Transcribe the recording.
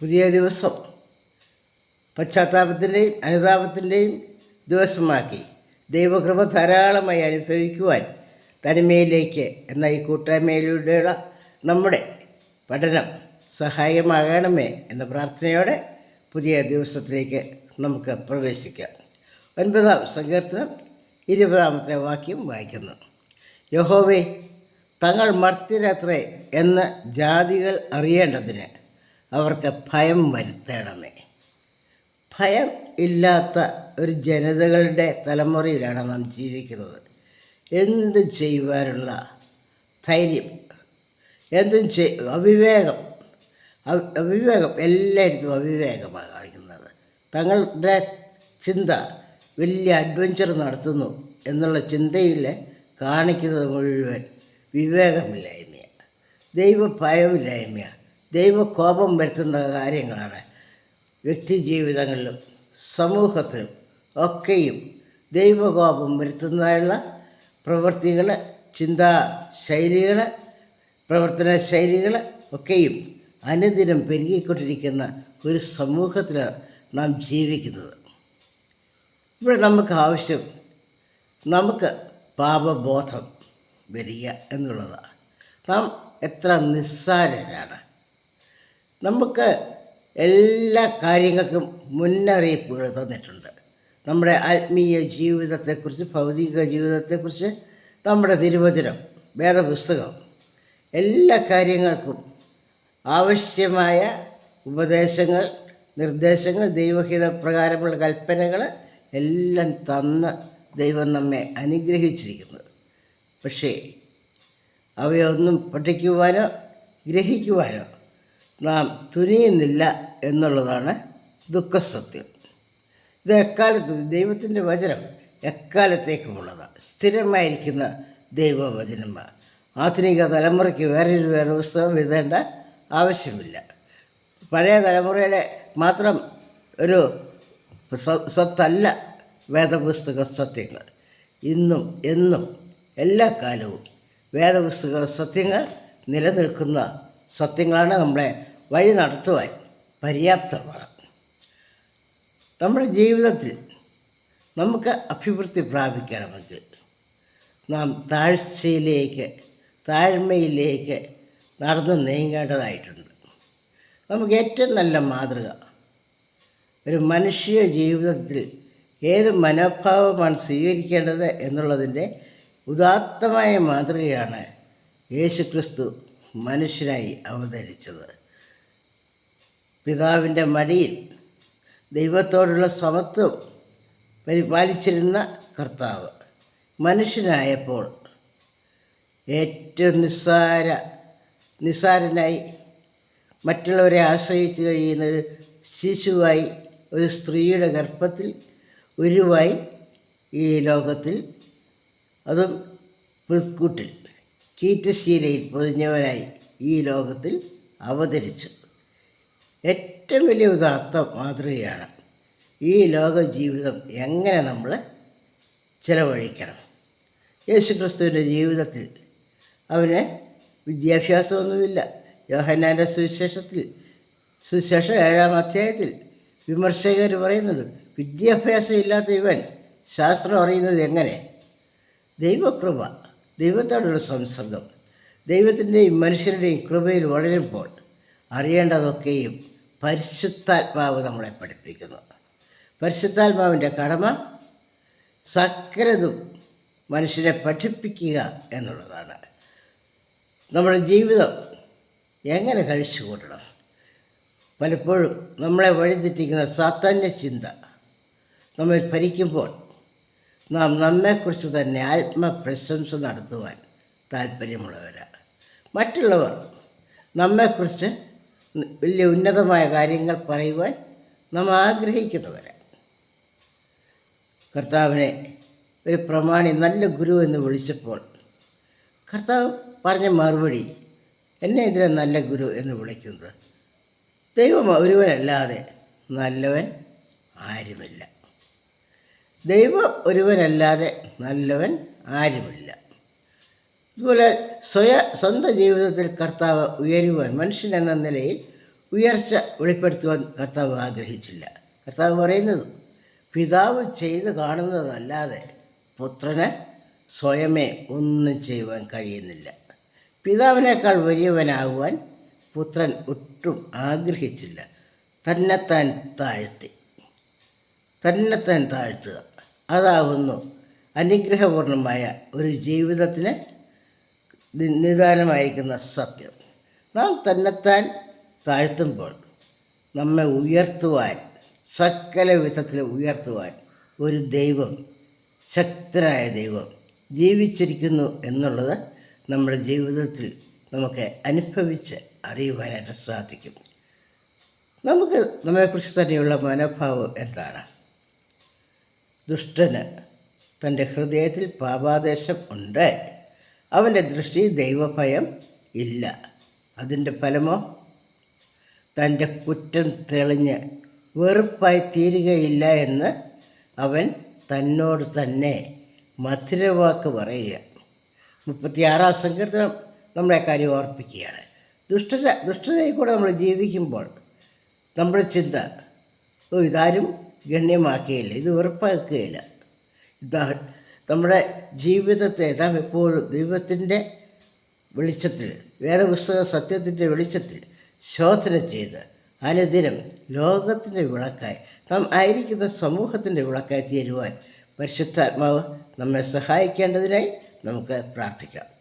പുതിയ ദിവസം പശ്ചാത്താപത്തിന്റെയും അനുതാപത്തിന്റെയും ദിവസമാക്കി. ദൈവകൃപ ധാരാളമായി അനുഭവിക്കുവാൻ തനിമയിലേക്ക് എന്ന ഈ കൂട്ടായ്മയിലൂടെയുള്ള നമ്മുടെ പഠനം സഹായമാകണമേ എന്ന പ്രാർത്ഥനയോടെ പുതിയ ദിവസത്തിലേക്ക് നമുക്ക് പ്രവേശിക്കാം. ഒൻപതാം സങ്കീർത്തനം ഇരുപതാമത്തെ വാക്യം വായിക്കുന്നു. യഹോവേ തങ്ങൾ മർത്യരത്രേ എന്ന് ജാതികൾ അറിയേണ്ടതിന് അവർക്ക് ഭയം വരുത്തണമേ. ഭയം ഇല്ലാത്ത ഒരു ജനതകളുടെ തലമുറയിലാണ് നാം ജീവിക്കുന്നത്. എന്ത് ചെയ്യുവാനുള്ള ധൈര്യം എന്തും ചെയ് അവിവേകം അവ- അവിവേകം എല്ലായിടത്തും അവിവേകമാണ് കാണിക്കുന്നത്. തങ്ങളുടെ ചിന്ത വലിയ അഡ്വഞ്ചർ നടത്തുന്നു എന്നുള്ള ചിന്തയിൽ കാണിക്കുന്നത് മുഴുവൻ വിവേകമില്ലായ്മയാണ്. ദൈവ ഭയമില്ലായ്മയാണ് ദൈവ വരുത്തുന്ന കാര്യങ്ങളാണ്. വ്യക്തി ജീവിതങ്ങളിലും സമൂഹത്തിലും ഒക്കെയും ദൈവകോപം വരുത്തുന്നതായുള്ള പ്രവൃത്തികൾ ചിന്താ ശൈലികൾ പ്രവർത്തന ശൈലികൾ ഒക്കെയും അനുദിനം പെരുകിക്കൊണ്ടിരിക്കുന്ന ഒരു സമൂഹത്തിലാണ് നാം ജീവിക്കുന്നത്. ഇവിടെ നമുക്ക് ആവശ്യം നമുക്ക് പാപബോധം വരിക എന്നുള്ളതാണ്. നാം എത്ര നിസ്സാരരാണ്. നമുക്ക് എല്ലാ കാര്യങ്ങൾക്കും മുന്നറിയിപ്പുകൾ തന്നിട്ടുണ്ട്. നമ്മുടെ ആത്മീയ ജീവിതത്തെക്കുറിച്ച് ഭൗതിക ജീവിതത്തെക്കുറിച്ച് നമ്മുടെ തിരുവചനം വേദപുസ്തകം എല്ലാ കാര്യങ്ങൾക്കും ആവശ്യമായ ഉപദേശങ്ങൾ നിർദ്ദേശങ്ങൾ ദൈവഹിത പ്രകാരമുള്ള കൽപ്പനകൾ എല്ലാം തന്ന് ദൈവം നമ്മെ അനുഗ്രഹിച്ചിരിക്കുന്നത് പക്ഷേ അവയൊന്നും പഠിക്കുവാനോ ഗ്രഹിക്കുവാനോ നാം തുനിയുന്നില്ല എന്നുള്ളതാണ് ദുഃഖസത്യം. ഇത് എക്കാലത്തും ദൈവത്തിന്റെ വചനം എക്കാലത്തേക്കുമുള്ളതാണ് സ്ഥിരമായിരിക്കുന്ന ദൈവവചനമാണ് ആധുനിക തലമുറയ്ക്ക് വേറൊരു വേദപുസ്തകം എഴുതേണ്ട ആവശ്യമില്ല. പഴയ തലമുറയുടെ മാത്രം ഒരു സ്വ- സ്വത്തല്ല വേദപുസ്തക സത്യങ്ങൾ. ഇന്നും എന്നും എല്ലാ കാലവും വേദപുസ്തക സത്യങ്ങൾ നിലനിൽക്കുന്ന സത്യങ്ങളാണ് നമ്മളെ വഴി നടത്തുവാൻ പര്യാപ്തമാണ്. നമ്മുടെ ജീവിതത്തിൽ നമുക്ക് അഭിവൃദ്ധി പ്രാപിക്കണമെങ്കിൽ നാം താഴ്ചയിലേക്ക് താഴ്മയിലേക്ക് നടന്ന് നീങ്ങേണ്ടതായിട്ടുണ്ട്. നമുക്ക് ഏറ്റവും നല്ല മാതൃക ഒരു മനുഷ്യ ജീവിതത്തിൽ ഏത് മനോഭാവമാണ് സ്വീകരിക്കേണ്ടത് എന്നുള്ളതിന്റെ ഉദാത്തമായ മാതൃകയാണ് യേശുക്രിസ്തു മനുഷ്യനായി അവതരിച്ചത്. പിതാവിന്റെ മടിയിൽ ദൈവത്തോടുള്ള സമത്വം പരിപാലിച്ചിരുന്ന കർത്താവ് മനുഷ്യനായപ്പോൾ ഏറ്റവും നിസ്സാര നിസ്സാരനായി മറ്റുള്ളവരെ ആശ്രയിച്ച് കഴിയുന്ന ഒരു ശിശുവായി ഒരു സ്ത്രീയുടെ ഗർഭത്തിൽ ഉരുവായി ഈ ലോകത്തിൽ. അതും പുൽക്കൂട്ടിൽ ചീറ്റശീലയിൽ പൊതിഞ്ഞവനായി ഈ ലോകത്തിൽ അവതരിച്ചു. ഏറ്റവും വലിയ ഉദാത്ത മാതൃകയാണ് ഈ ലോക ജീവിതം എങ്ങനെ നമ്മൾ ചിലവഴിക്കണം. യേശുക്രിസ്തുവിന്റെ ജീവിതത്തിൽ അവന് വിദ്യാഭ്യാസമൊന്നുമില്ല. യോഹന്നാന്റെ സുവിശേഷത്തിൽ സുശേഷം ഏഴാം അധ്യായത്തിൽ വിമർശകർ പറയുന്നുണ്ട് വിദ്യാഭ്യാസം ഇല്ലാത്ത ഇവൻ ശാസ്ത്രം അറിയുന്നത് എങ്ങനെ? ദൈവകൃപ ദൈവത്തോടുള്ള സംസർഗം ദൈവത്തിന്റെയും മനുഷ്യരുടെയും കൃപയിൽ വളരുമ്പോൾ അറിയേണ്ടതൊക്കെയും പരിശുദ്ധാത്മാവ് നമ്മളെ പഠിപ്പിക്കുന്നു. പരിശുദ്ധാത്മാവിന്റെ കടമ സകലതും മനുഷ്യരെ പഠിപ്പിക്കുക എന്നുള്ളതാണ്. നമ്മുടെ ജീവിതം എങ്ങനെ കഴിച്ചു കൂട്ടണം പലപ്പോഴും നമ്മളെ വഴിതെറ്റിക്കുന്ന സാത്താന്യ ചിന്ത നമ്മൾ ഭരിക്കുമ്പോൾ നാം നമ്മെക്കുറിച്ച് തന്നെ ആത്മപ്രശംസ നടത്തുവാൻ താല്പര്യമുള്ളവരാണ് മറ്റുള്ളവർ നമ്മെക്കുറിച്ച് വലിയ ഉന്നതമായ കാര്യങ്ങൾ പറയുവാൻ നാം ആഗ്രഹിക്കുന്നവരാണ് കർത്താവിനെ ഒരു പ്രമാണി നല്ല ഗുരു എന്ന് വിളിച്ചപ്പോൾ കർത്താവ് പറഞ്ഞ മറുപടി എന്നെ ഇതിനെ നല്ല ഗുരു എന്ന് വിളിക്കുന്നത് ദൈവം ഒരുവനല്ലാതെ നല്ലവൻ ആരുമില്ല. ദൈവം ഒരുവനല്ലാതെ നല്ലവൻ ആരുമില്ല. ഇതുപോലെ സ്വയ സ്വന്തം ജീവിതത്തിൽ കർത്താവ് ഉയരുവാൻ മനുഷ്യൻ എന്ന നിലയിൽ ഉയർച്ച വെളിപ്പെടുത്തുവാൻ കർത്താവ് ആഗ്രഹിച്ചില്ല. കർത്താവ് പറയുന്നത് പിതാവ് ചെയ്ത് കാണുന്നതല്ലാതെ പുത്രന് സ്വയമേ ഒന്നും ചെയ്യുവാൻ കഴിയുന്നില്ല. പിതാവിനേക്കാൾ വലിയവനാകുവാൻ പുത്രൻ ഒട്ടും ആഗ്രഹിച്ചില്ല. തന്നെത്താൻ താഴ്ത്തി. തന്നെത്താൻ താഴ്ത്തുക. അതാകുന്നു അനുഗ്രഹപൂർണമായ ഒരു ജീവിതത്തിന് നിദാനമായിരിക്കുന്ന സത്യം. നാം തന്നെത്താൻ താഴ്ത്തുമ്പോൾ നമ്മെ ഉയർത്തുവാൻ സകല വിധത്തിൽ ഉയർത്തുവാൻ ഒരു ദൈവം ശക്തനായ ദൈവം ജീവിച്ചിരിക്കുന്നു എന്നുള്ളത് നമ്മുടെ ജീവിതത്തിൽ നമുക്ക് അനുഭവിച്ച് അറിയുവാനായിട്ട് സാധിക്കും. നമുക്ക് നമ്മെക്കുറിച്ച് തന്നെയുള്ള മനോഭാവം എന്താണ്? ദുഷ്ടന് തന്റെ ഹൃദയത്തിൽ പാപാദേശം ഉണ്ട്. അവന്റെ ദൃഷ്ടി ദൈവഭയം ഇല്ല. അതിന്റെ ഫലമോ? തന്റെ കുറ്റം തെളിഞ്ഞ് വെറുപ്പായി തീരുകയില്ല എന്ന് അവൻ തന്നോട് തന്നെ മധുരവാക്ക് പറയുക. മുപ്പത്തിയാറാം സങ്കീർത്തനം നമ്മളെ കാര്യം ഓർപ്പിക്കുകയാണ്. ദുഷ്ടത ദുഷ്ടതയിൽ കൂടെ നമ്മൾ ജീവിക്കുമ്പോൾ നമ്മുടെ ചിന്ത ഓ ഇതാരും ഗണ്യമാക്കുകയില്ല ഇത് വെറുപ്പാക്കുകയില്ല. ഇതാ നമ്മുടെ ജീവിതത്തെ നാം എപ്പോഴും ദൈവത്തിന്റെ വെളിച്ചത്തിൽ വേദപുസ്തക സത്യത്തിന്റെ വെളിച്ചത്തിൽ ശോധന ചെയ്ത് അനുദിനം ലോകത്തിന്റെ വിളക്കായി നാം ആയിരിക്കുന്ന സമൂഹത്തിന്റെ വിളക്കായി തീരുവാൻ പരിശുദ്ധാത്മാവ് നമ്മെ സഹായിക്കേണ്ടതിനായി നമുക്ക് പ്രാർത്ഥിക്കാം.